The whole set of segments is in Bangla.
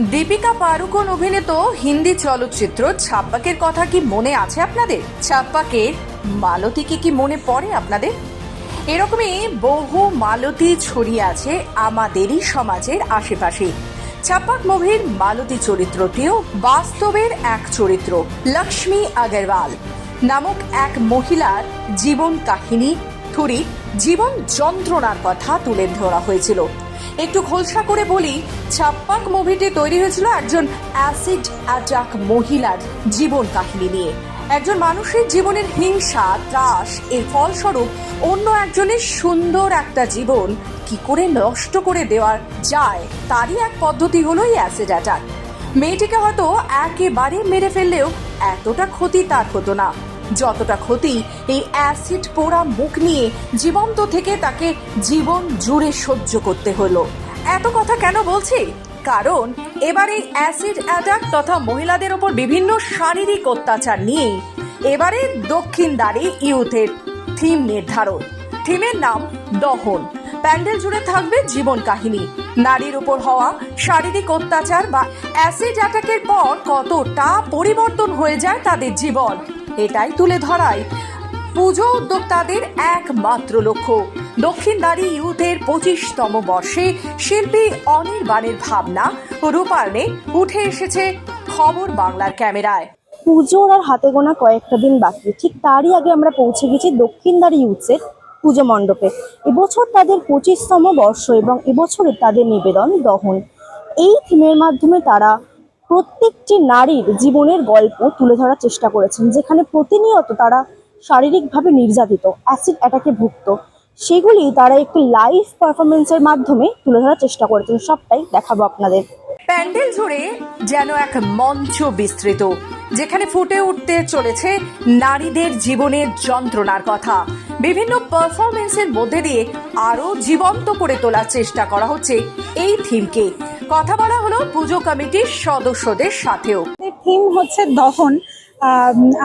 দীপিকা পাড়ুকোন অভিনীত হিন্দি চলচ্চিত্র ছাপ্পাকের কথা কি মনে আছে আপনাদের? ছাপ্পাকের মালতীকে কি মনে পড়ে আপনাদের? এরকমই বহু মালতী ছড়িয়ে আছে আমাদেরই সমাজের আশেপাশে। ছাপ্পাক মুভির মালতী চরিত্রটিও বাস্তবের এক চরিত্র, লক্ষ্মী আগরওয়াল। নামক এক মহিলার জীবন কাহিনী, থুরি জীবন যন্ত্রণার কথা তুলে ধরা হয়েছিল। একটু খোলসা করে বলি, ছাপ্পাক মুভিটি তৈরি হয়েছিল একজন অ্যাসিড অ্যাটাক মহিলার জীবন কাহিনী নিয়ে। একজন মানুষের জীবনের হিংসা, ত্রাস, এর ফলস্বরূপ অন্য একজনের সুন্দর একটা জীবন কি করে নষ্ট করে দেওয়া যায়, তারই এক পদ্ধতি হলো এই অ্যাসিড অ্যাটাক মেয়েটিকে হয়তো একেবারে মেরে ফেললেও এতটা ক্ষতি তার হতো না। যতটা ক্ষতি এই অ্যাসিড পোড়া মুখ নিয়ে জীবন্ত থেকে তাকে জীবন জুড়ে সহ্য করতে হলো। এত কথা কেন বলছি? কারণ এবার এই অ্যাসিড অ্যাটাক তথা মহিলাদের ওপর বিভিন্ন শারীরিক অত্যাচার নিয়ে এবারে দক্ষিণদারি ইউথের থিম নির্ধারণ। থিমের নাম দহন। প্যান্ডেল জুড়ে থাকবে জীবন কাহিনী। নারীর উপর হওয়া শারীরিক অত্যাচার বা অ্যাসিড অ্যাটাকের পর কতটা পরিবর্তন হয়ে যায় তাদের জীবন। এটাই তুলে ধরায়। পুজো উদ্যোক্তাদের একমাত্র লক্ষ্য। দক্ষিণদারি ইউথের পঁচিশতম বর্ষে শিল্পী অনির্বাণের ভাবনা রূপায়ণে উঠে এসেছে খবর বাংলার ক্যামেরায়। পুজোর আর হাতে গোনা কয়েকটা দিন বাকি। ঠিক তারই আগে আমরা পৌঁছে গেছি দক্ষিণদারি ইউথের পুজো মণ্ডপে। এবছর তাদের পঁচিশতম বর্ষ এবং এবছরের তাদের নিবেদন দহন। এই থিমের মাধ্যমে তারা প্রত্যেকটি নারীর জীবনের গল্প তুলে ধরার চেষ্টা করেছেন, যেখানে প্রতিনিয়ত তারা শারীরিকভাবে নির্যাতিত অ্যাসিড অ্যাটাকে ভুগত। সেগুলি তারা একটি লাইভ পারফরমেন্সের মাধ্যমে তুলে ধরার চেষ্টা করেছেন। সবটাই দেখাবো আপনাদের। প্যান্ডেল জুড়ে যেন এক মঞ্চ বিস্তৃত, যেখানে ফুটে উঠতে চলেছে নারীদের জীবনের যন্ত্রণার কথা। বিভিন্ন পারফরমেন্সের মধ্যে দিয়ে আরও জীবন্ত করে তোলার চেষ্টা করা হচ্ছে এই থিমকে কথা বলা হলো পুজো কমিটির সদস্যদের সাথেও। থিম হচ্ছে দহন।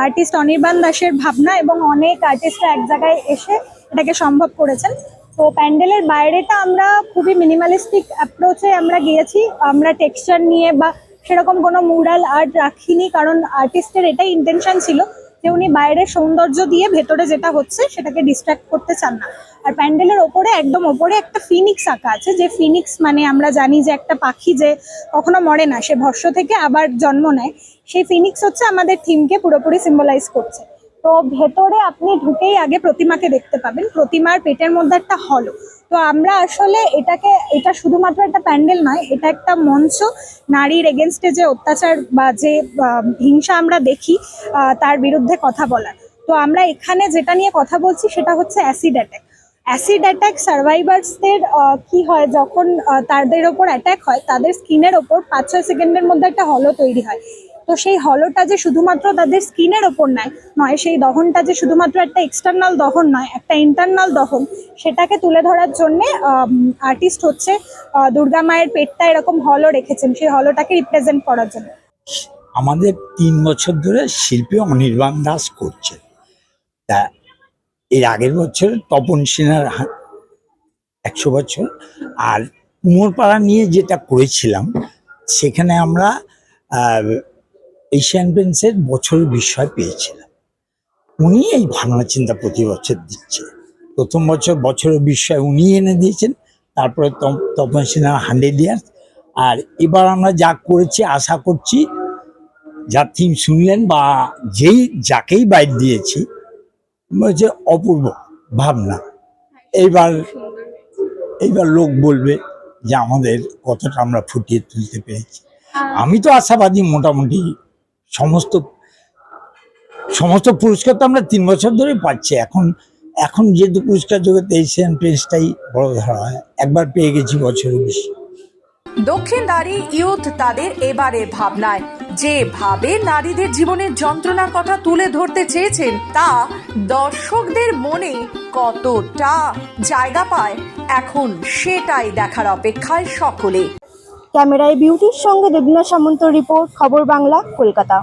আর্টিস্ট অনির্বাণ দাসের ভাবনা এবং অনেক আর্টিস্টরা এক জায়গায় এসে এটাকে সম্ভব করেছেন। তো প্যান্ডেলের বাইরেটা আমরা খুবই মিনিমালিস্টিক অ্যাপ্রোচে আমরা গিয়েছি। আমরা টেক্সচার নিয়ে বা সেরকম কোনো মুরাল আর্ট রাখিনি, কারণ আর্টিস্টের এটাই ইন্টেনশন ছিল। যে উনি বাইরের সৌন্দর্য দিয়ে ভেতরে যেটা হচ্ছে সেটাকে ডিস্ট্রাক্ট করতে চান না। আর প্যান্ডেলের ওপরে একদম ওপরে একটা ফিনিক্স আঁকা আছে, যে ফিনিক্স মানে আমরা জানি যে একটা পাখি যে কখনো মরে না, সে ভর্ষ থেকে আবার জন্ম নেয়। সেই ফিনিক্স হচ্ছে আমাদের থিমকে পুরোপুরি সিম্বলাইজ করছে। তো ভেতরে আপনি ঢুকেই আগে প্রতিমাকে দেখতে পাবেন। প্রতিমার পেটের মধ্যে একটা হলো। তো আমরা আসলে এটাকে, এটা শুধুমাত্র একটা প্যান্ডেল নয়, এটা একটা মঞ্চ। নারীর এগেনস্টে যে অত্যাচার বা যে হিংসা আমরা দেখি তার বিরুদ্ধে কথা বলার। তো আমরা এখানে যেটা নিয়ে কথা বলছি সেটা হচ্ছে অ্যাসিড অ্যাটাক অ্যাসিড অ্যাটাক সার্ভাইভার্সদের কি হয় যখন তাদের ওপর অ্যাটাক হয়, তাদের স্কিনের ওপর পাঁচ ছয় সেকেন্ডের মধ্যে একটা হলো তৈরি হয়। তো সেই হলোটা যে শুধুমাত্র তাদের স্কিনের ওপর নয় নয়, সেই দহনটা যে শুধুমাত্র একটা এক্সটার্নাল দহন নয়, একটা ইন্টারনাল দহন, সেটাকে তুলে ধরার জন্যে আর্টিস্ট হচ্ছে দুর্গা মায়ের পেটটা এরকম হলো রেখেছেন, সেই হলোটাকে রিপ্রেজেন্ট করার জন্য। আমাদের তিন বছর ধরে শিল্পী অনির্বাণ দাস করছে। তা এর আগের বছর তপন সিনহার একশো বছর, আর কুমোরপাড়া নিয়ে যেটা করেছিলাম, সেখানে আমরা এশিয়ান পেন্টসের বছরের বিষয় পেয়েছিলাম উনি এই ভাবনা চিন্তা প্রতি বছর দিচ্ছে। প্রথম বছর বছরের বিষয় উনি এনে দিয়েছেন তারপরে তপ- তপন সিনহা হান্ড্রেড ইয়ার্স আর এবার আমরা যা করেছি আশা করছি যা থিম শুনলেন বা যেই যাকেই বাইর দিয়েছি বলছে অপূর্ব ভাবনা। এইবার এইবার লোক বলবে যে আমাদের কতটা আমরা ফুটিয়ে তুলতে পেরেছি। আমি তো আশাবাদী মোটামুটি সমস্ত সমস্ত পুরস্কার তো আমরা তিন বছর ধরে পাচ্ছি। এখন এখন যেহেতু পুরস্কার জগতে এশিয়ান প্রেসটাই বড় ধরা হয়। একবার পেয়ে গেছি বছরে বেশি। দক্ষিণদারি ইউথ তাদের এবারে ভাবনায়। যেভাবে নারীদের জীবনের যন্ত্রণার কথা তুলে ধরতে চেয়েছেন, তা দর্শকদের মনে কতটা জায়গা পায়, এখন সেটাই দেখার অপেক্ষায় সকলে। ক্যামেরায় বিউটির সঙ্গে দেবনা সামন্ত রিপোর্ট খবর বাংলা কলকাতা।